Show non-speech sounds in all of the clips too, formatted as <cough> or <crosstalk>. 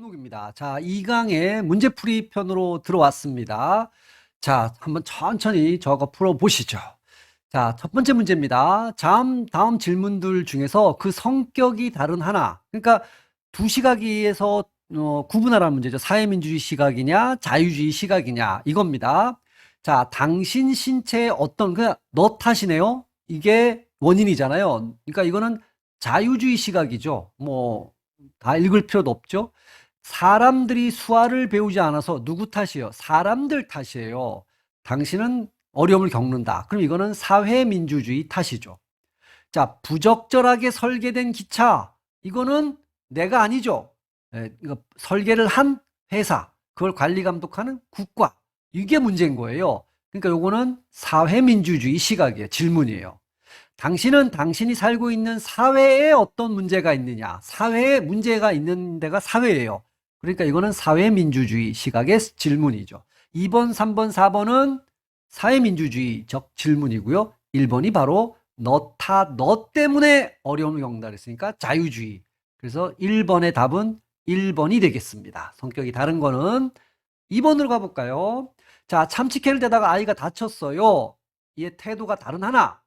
현욱입니다. 자, 2강의 문제풀이 편으로 들어왔습니다. 자, 한번 천천히 적어 풀어보시죠. 자, 첫 번째 문제입니다. 다음, 다음 질문들 중에서 그 성격이 다른 하나. 그러니까 두 시각에서 어, 구분하라는 문제죠. 사회민주주의 시각이냐, 자유주의 시각이냐, 이겁니다. 자, 당신 신체의 어떤, 그냥 너 탓이네요? 이게 원인이잖아요. 그러니까 이거는 자유주의 시각이죠. 뭐, 다 읽을 필요도 없죠. 사람들이 수화를 배우지 않아서 누구 탓이에요? 사람들 탓이에요. 당신은 어려움을 겪는다. 그럼 이거는 사회민주주의 탓이죠. 자, 부적절하게 설계된 기차. 이거는 내가 아니죠. 예, 이거 설계를 한 회사, 그걸 관리 감독하는 국가. 이게 문제인 거예요. 그러니까 요거는 사회민주주의 시각이에요. 질문이에요. 당신은 당신이 살고 있는 사회에 어떤 문제가 있느냐. 사회에 문제가 있는 데가 사회예요. 그러니까 이거는 사회민주주의 시각의 질문이죠. 2번, 3번, 4번은 사회민주주의적 질문이고요. 1번이 바로 너 타, 너 때문에 어려움을 겪는다 그랬으니까 자유주의. 그래서 1번의 답은 1번이 되겠습니다. 성격이 다른 거는 2번으로 가볼까요? 자, 참치캔을 대다가 아이가 다쳤어요. 얘 태도가 다른 하나.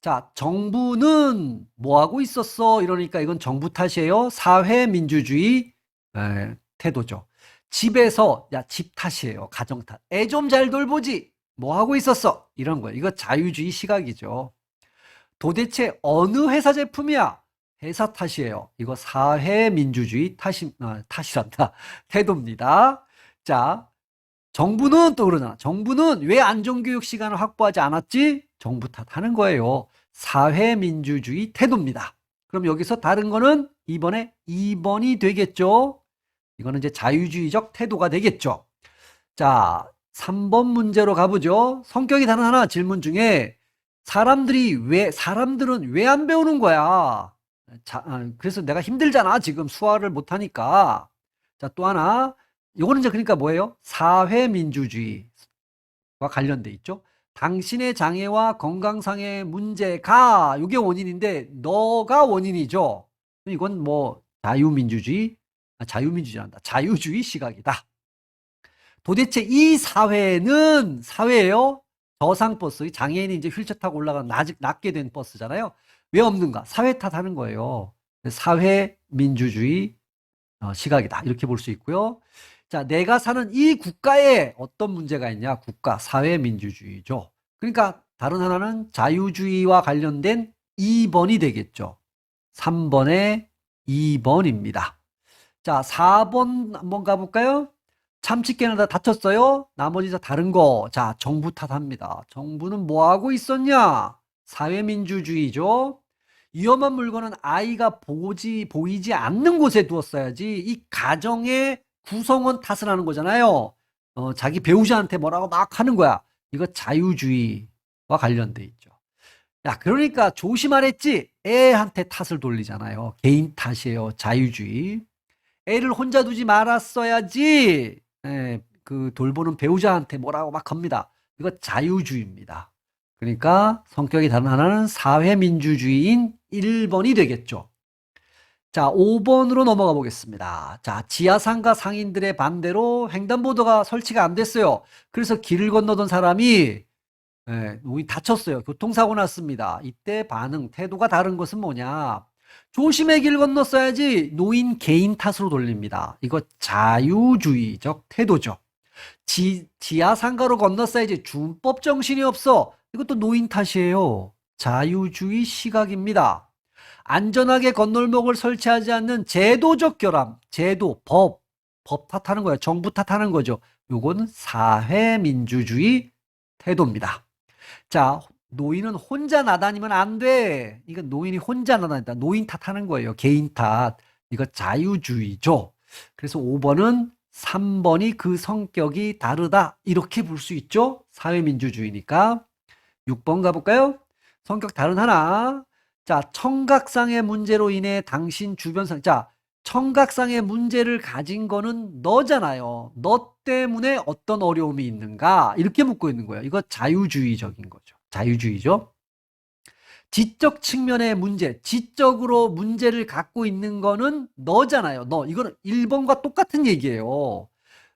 자, 정부는 뭐 하고 있었어? 이러니까 이건 정부 탓이에요. 사회민주주의 에, 태도죠. 집에서 야, 집 탓이에요. 가정 탓. 애 좀 잘 돌보지. 뭐 하고 있었어? 이런 거예요. 이거 자유주의 시각이죠. 도대체 어느 회사 제품이야? 회사 탓이에요. 이거 사회 민주주의 탓이, 아, 탓이란다. <laughs> 태도입니다. 자, 정부는 또 그러잖아. 정부는 왜 안전교육 시간을 확보하지 않았지? 정부 탓하는 거예요. 사회 민주주의 태도입니다. 그럼 여기서 다른 거는 이번에 2번이 되겠죠? 이거는 이제 자유주의적 태도가 되겠죠. 자, 3번 문제로 가보죠. 성격이 다른 하나 질문 중에 사람들이 왜, 사람들은 왜 안 배우는 거야? 자, 아, 그래서 내가 힘들잖아. 지금 수화를 못하니까. 자, 또 하나. 요거는 이제 그러니까 뭐예요? 사회민주주의와 관련돼 있죠. 당신의 장애와 건강상의 문제가 이게 원인인데 너가 원인이죠. 이건 뭐 자유민주주의, 아, 자유민주주의란다. 자유주의 시각이다. 도대체 이 사회는 사회예요? 저상버스, 장애인이 이제 휠체어 타고 올라가는 아직 낮게 된 버스잖아요. 왜 없는가? 사회 탓하는 거예요. 사회 민주주의 어, 시각이다. 이렇게 볼 수 있고요. 자, 내가 사는 이 국가에 어떤 문제가 있냐? 국가, 사회 민주주의죠. 그러니까 다른 하나는 자유주의와 관련된 2번이 되겠죠. 3번에 2번입니다. 자, 4번 한번 가볼까요? 참치캔을 다 다쳤어요. 나머지 다 다른 거. 자, 정부 탓합니다. 정부는 뭐 하고 있었냐? 사회민주주의죠. 위험한 물건은 아이가 보지, 보이지 않는 곳에 두었어야지. 이 가정의 구성원 탓을 하는 거잖아요. 어, 자기 배우자한테 뭐라고 막 하는 거야. 이거 자유주의와 관련돼 있죠. 야, 그러니까 조심하랬지. 애한테 탓을 돌리잖아요. 개인 탓이에요. 자유주의. 애를 혼자 두지 말았어야지. 예, 그 돌보는 배우자한테 뭐라고 막 합니다. 이거 자유주의입니다. 그러니까 성격이 다른 하나는 사회민주주의인 1번이 되겠죠. 자, 5번으로 넘어가 보겠습니다. 자, 지하상가 상인들의 반대로 횡단보도가 설치가 안 됐어요. 그래서 길을 건너던 사람이 예, 우리 다쳤어요. 교통사고 났습니다. 이때 반응, 태도가 다른 것은 뭐냐? 조심의 길 건넜어야지 노인 개인 탓으로 돌립니다. 이거 자유주의적 태도죠. 지, 지하상가로 건넜어야지 준법 정신이 없어. 이것도 노인 탓이에요. 자유주의 시각입니다. 안전하게 건널목을 설치하지 않는 제도적 결함, 제도, 법, 법 탓하는 거예요. 정부 탓하는 거죠. 요거는 사회민주주의 태도입니다. 자, 노인은 혼자 나다니면 안 돼. 이거 노인이 혼자 나다니다. 노인 탓하는 거예요. 개인 탓. 이거 자유주의죠. 그래서 5번은 3번이 그 성격이 다르다. 이렇게 볼 수 있죠. 사회민주주의니까. 6번 가볼까요? 성격 다른 하나. 자, 청각상의 문제로 인해 당신 주변상, 자, 청각상의 문제를 가진 거는 너잖아요. 너 때문에 어떤 어려움이 있는가? 이렇게 묻고 있는 거예요. 이거 자유주의적인 거죠. 자유주의죠. 지적 측면의 문제, 지적으로 문제를 갖고 있는 거는 너잖아요. 너. 이거는 1번과 똑같은 얘기예요.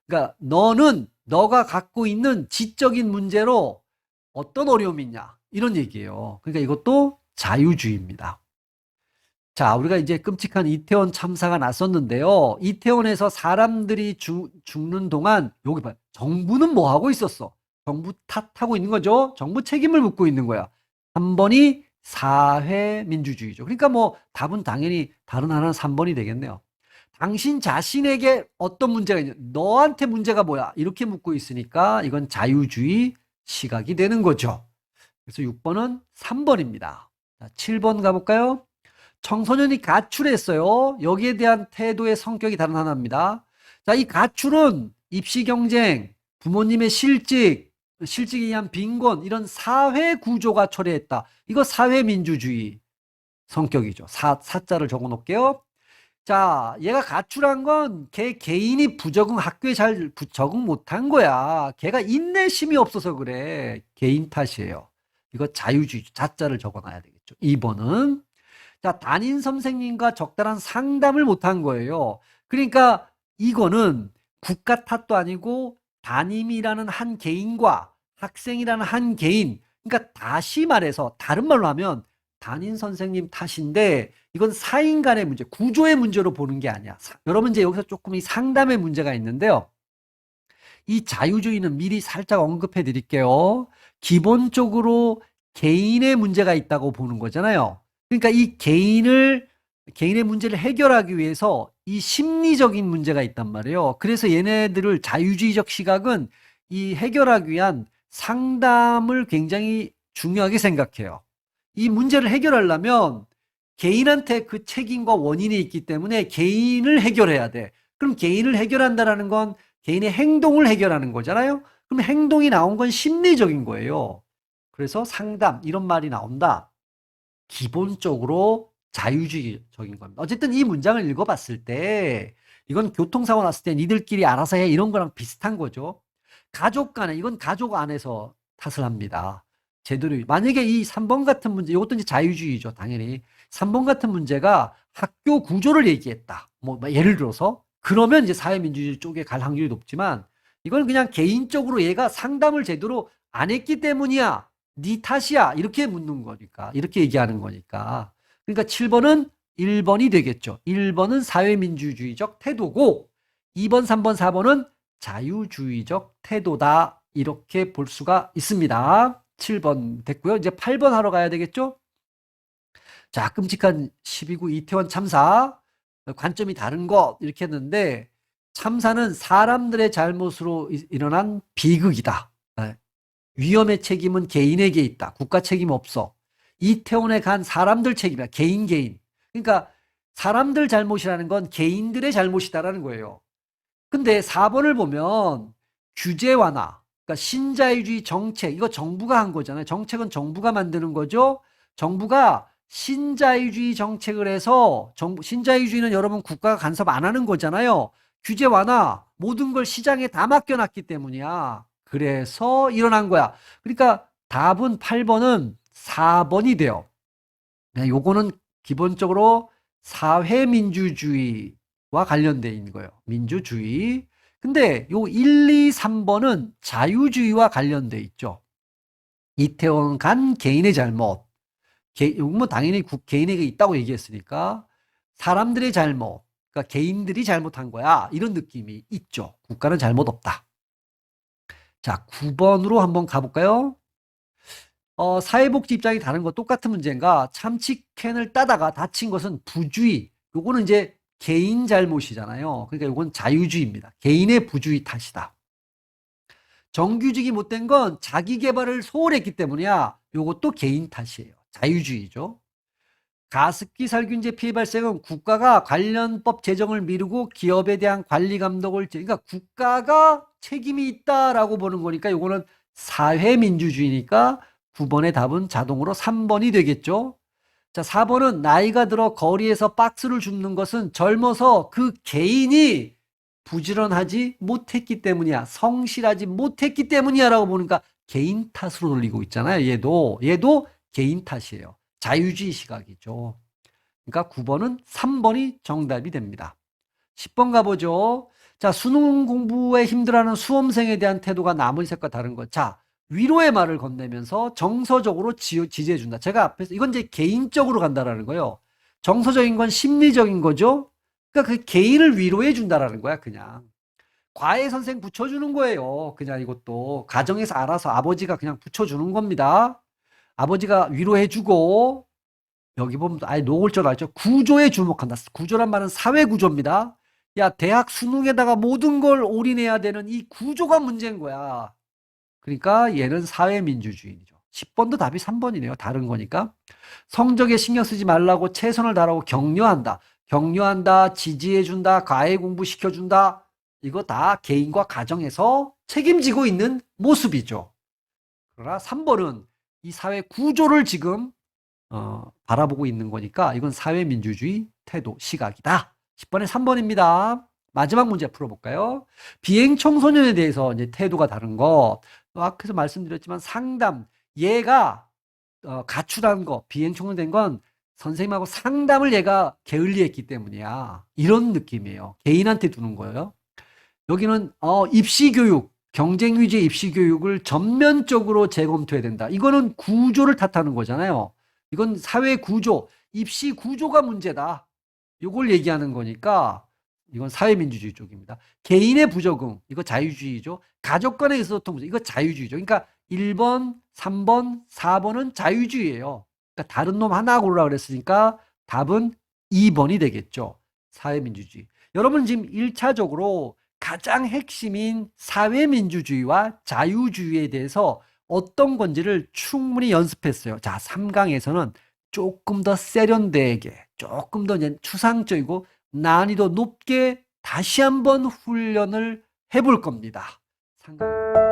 그러니까 너는 너가 갖고 있는 지적인 문제로 어떤 어려움이 있냐. 이런 얘기예요. 그러니까 이것도 자유주의입니다. 자, 우리가 이제 끔찍한 이태원 참사가 났었는데요. 이태원에서 사람들이 죽, 죽는 동안 여기 봐요. 정부는 뭐 하고 있었어? 정부 탓하고 있는 거죠. 정부 책임을 묻고 있는 거야. 한 번이 사회 민주주의죠. 그러니까 뭐 답은 당연히 다른 하나는 3번이 되겠네요. 당신 자신에게 어떤 문제가 있냐? 너한테 문제가 뭐야? 이렇게 묻고 있으니까 이건 자유주의 시각이 되는 거죠. 그래서 6번은 3번입니다. 자, 7번 가볼까요? 청소년이 가출했어요. 여기에 대한 태도의 성격이 다른 하나입니다. 자, 이 가출은 입시 경쟁, 부모님의 실직, 실직에 의한 빈곤, 이런 사회 구조가 초래했다. 이거 사회 민주주의 성격이죠. 사, 사자를 적어 놓을게요. 자, 얘가 가출한 건 걔 개인이 부적응, 학교에 잘 부- 적응 못한 거야. 걔가 인내심이 없어서 그래. 개인 탓이에요. 이거 자유주의, 자자를 적어 놔야 되겠죠. 2번은 자, 담임 선생님과 적절한 상담을 못한 거예요. 그러니까 이거는 국가 탓도 아니고 담임이라는 한 개인과 학생이라는 한 개인, 그러니까 다시 말해서 다른 말로 하면 담임 선생님 탓인데 이건 사인 간의 문제, 구조의 문제로 보는 게 아니야. 사- 여러분 이제 여기서 조금 이 상담의 문제가 있는데요. 이 자유주의는 미리 살짝 언급해 드릴게요. 기본적으로 개인의 문제가 있다고 보는 거잖아요. 그러니까 이 개인을 개인의 문제를 해결하기 위해서 이 심리적인 문제가 있단 말이에요. 그래서 얘네들을 자유주의적 시각은 이 해결하기 위한 상담을 굉장히 중요하게 생각해요. 이 문제를 해결하려면 개인한테 그 책임과 원인이 있기 때문에 개인을 해결해야 돼. 그럼 개인을 해결한다라는 건 개인의 행동을 해결하는 거잖아요. 그럼 행동이 나온 건 심리적인 거예요. 그래서 상담 이런 말이 나온다. 기본적으로 자유주의적인 겁니다. 어쨌든 이 문장을 읽어봤을 때 이건 교통사고 났을 때 니들끼리 알아서 해 이런 거랑 비슷한 거죠. 가족 간에 이건 가족 안에서 탓을 합니다. 제대로 만약에 이 3번 같은 문제 이것도 이제 자유주의죠 당연히. 3번 같은 문제가 학교 구조를 얘기했다. 뭐 예를 들어서 그러면 이제 사회민주주의 쪽에 갈 확률이 높지만 이건 그냥 개인적으로 얘가 상담을 제대로 안 했기 때문이야 네 탓이야 이렇게 묻는 거니까 이렇게 얘기하는 거니까. 그러니까 7번은 1번이 되겠죠. 1번은 사회민주주의적 태도고 2번 3번 4번은 자유주의적 태도다 이렇게 볼 수가 있습니다 7번 됐고요 이제 8번 하러 가야 되겠죠 자 끔찍한 12구 이태원 참사 관점이 다른 것 이렇게 했는데 참사는 사람들의 잘못으로 이- 일어난 비극이다 네. 위험의 책임은 개인에게 있다. 국가 책임 없어. 이태원에 간 사람들 책임이야. 개인 개인. 그러니까 사람들 잘못이라는 건 개인들의 잘못이다라는 거예요. 근데 4번을 보면 규제 완화, 그러니까 신자유주의 정책, 이거 정부가 한 거잖아요. 정책은 정부가 만드는 거죠. 정부가 신자유주의 정책을 해서 정부, 신자유주의는 여러분 국가가 간섭 안 하는 거잖아요. 규제 완화, 모든 걸 시장에 다 맡겨놨기 때문이야. 그래서 일어난 거야. 그러니까 답은 8번은 4번이 돼요. 네, 요거는 기본적으로 사회민주주의 와 관련돼 있는 거예요. 민주주의. 근데 요 1, 2, 3번은 자유주의와 관련돼 있죠. 이태원 간 개인의 잘못. 개, 요건 뭐 당연히 국, 개인에게 있다고 얘기했으니까 사람들의 잘못. 그러니까 개인들이 잘못한 거야. 이런 느낌이 있죠. 국가는 잘못 없다. 자, 9번으로 한번 가볼까요? 어, 사회복지 입장이 다른 거 똑같은 문제인가? 참치캔을 따다가 다친 것은 부주의. 요거는 이제 개인 잘못이잖아요. 그러니까 요건 자유주의입니다. 개인의 부주의 탓이다. 정규직이 못된 건 자기 개발을 소홀했기 때문이야. 요것도 개인 탓이에요. 자유주의죠. 가습기 살균제 피해 발생은 국가가 관련법 제정을 미루고 기업에 대한 관리 감독을 제- 그러니까 국가가 책임이 있다라고 보는 거니까 이거는 사회 민주주의니까 9번의 답은 자동으로 3번이 되겠죠. 자, 4번은 나이가 들어 거리에서 박스를 줍는 것은 젊어서 그 개인이 부지런하지 못했기 때문이야. 성실하지 못했기 때문이야 라고 보니까 개인 탓으로 돌리고 있잖아요. 얘도 얘도 개인 탓이에요. 자유주의 시각이죠. 그러니까 9번은 3번이 정답이 됩니다. 10번 가보죠. 자, 수능 공부에 힘들어하는 수험생에 대한 태도가 나머지색과 다른 것. 자, 위로의 말을 건네면서 정서적으로 지, 지지해 준다. 제가 앞에서, 이건 이제 개인적으로 간다라는 거예요. 정서적인 건 심리적인 거죠. 그러니까 그 개인을 위로해 준다라는 거야, 그냥. 과외 선생 붙여주는 거예요. 그냥 이것도. 가정에서 알아서 아버지가 그냥 붙여주는 겁니다. 아버지가 위로해주고, 여기 보면 아예 노골절 알죠? 구조에 주목한다. 구조란 말은 사회 구조입니다. 야, 대학 수능에다가 모든 걸 올인해야 되는 이 구조가 문제인 거야. 그러니까 얘는 사회민주주의죠. 10번도 답이 3번이네요. 다른 거니까. 성적에 신경 쓰지 말라고 최선을 다하고 격려한다. 격려한다, 지지해준다, 과외 공부 시켜준다. 이거 다 개인과 가정에서 책임지고 있는 모습이죠. 그러나 3번은 이 사회 구조를 지금 어, 바라보고 있는 거니까 이건 사회민주주의 태도 시각이다. 10번에 3번입니다. 마지막 문제 풀어볼까요? 비행 청소년에 대해서 이제 태도가 다른 거. 앞에서 말씀드렸지만 상담. 얘가 어, 가출한 거, 비행 청소년 된건 선생님하고 상담을 얘가 게을리했기 때문이야. 이런 느낌이에요. 개인한테 두는 거예요. 여기는 어, 입시 교육, 경쟁 위주의 입시 교육을 전면적으로 재검토해야 된다. 이거는 구조를 탓하는 거잖아요. 이건 사회 구조, 입시 구조가 문제다. 이걸 얘기하는 거니까 이건 사회민주주의 쪽입니다. 개인의 부적응, 이거 자유주의죠. 가족 간에 있었던 문제, 이거 자유주의죠. 그러니까 1번, 3번, 4번은 자유주의예요. 그러니까 다른 놈 하나 고르라 그랬으니까 답은 2번이 되겠죠. 사회민주주의. 여러분 지금 1차적으로 가장 핵심인 사회민주주의와 자유주의에 대해서 어떤 건지를 충분히 연습했어요. 자, 3강에서는 조금 더 세련되게, 조금 더 추상적이고 난이도 높게 다시 한번 훈련을 해볼 겁니다. 3강.